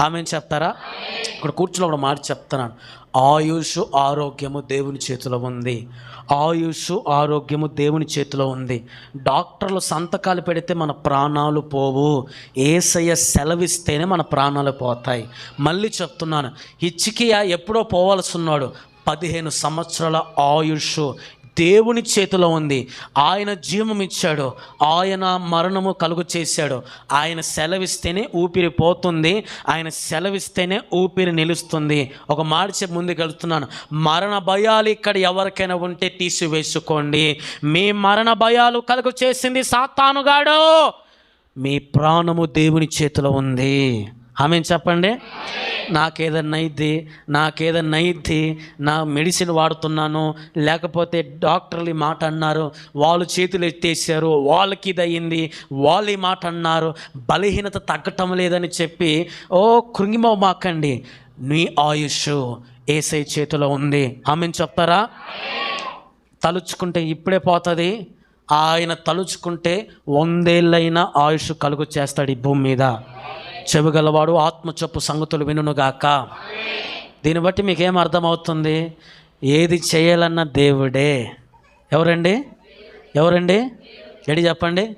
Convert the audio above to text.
ఆమె చెప్తారా? ఇక్కడ కూర్చున్నప్పుడు మాట చెప్తున్నాను ఆయుష్ ఆరోగ్యము దేవుని చేతిలో ఉంది. ఆయుష్ ఆరోగ్యము దేవుని చేతిలో ఉంది. డాక్టర్లు సంతకాలు పెడితే మన ప్రాణాలు పోవు. ఏసయ్య సెలవిస్తేనే మన ప్రాణాలు పోతాయి. మళ్ళీ చెప్తున్నాను హిచ్చికియా ఎప్పుడో పోవాల్సి ఉన్నాడు. పదిహేను సంవత్సరాల ఆయుష్ దేవుని చేతిలో ఉంది. ఆయన జీవం ఇచ్చాడు. ఆయన మరణము కలుగు చేశాడు. ఆయన సెలవిస్తేనే ఊపిరి పోతుంది. ఆయన సెలవిస్తేనే ఊపిరి నిలుస్తుంది. ఒక మాట చెప్పి ముందుకు వెళ్తున్నాను మరణ భయాలు ఇక్కడ ఎవరికైనా ఉంటే తీసివేసుకోండి. మీ మరణ భయాలు కలుగు చేసింది సాతానుగాడు మీ ప్రాణము దేవుని చేతిలో ఉంది. ఆమె చెప్పండి? నాకేదన్నా అయింది నాకేదన్నా అయింది నా మెడిసిన్ వాడుతున్నాను లేకపోతే డాక్టర్లు ఈ మాట అన్నారు వాళ్ళు చేతులు ఎత్తేసారు వాళ్ళకి ఇది అయింది వాళ్ళు ఈ మాట అన్నారు బలహీనత తగ్గటం లేదని చెప్పి ఓ కృంగిమోమాకండి నీ ఆయుష్ ఏసై చేతిలో ఉంది. ఆమె చెప్తారా? తలుచుకుంటే ఇప్పుడే పోతుంది. ఆయన తలుచుకుంటే వందేళ్ళైనా ఆయుష్ కలుగు చేస్తాడు ఈ భూమి మీద. చెవిగలవాడు ఆత్మచొప్పు సంగతులు వినుగాక దీన్ని బట్టి మీకేం అర్థమవుతుంది? ఏది చేయాలన్న దేవుడే. ఎవరండి? ఎవరండి? ఎడి చెప్పండి?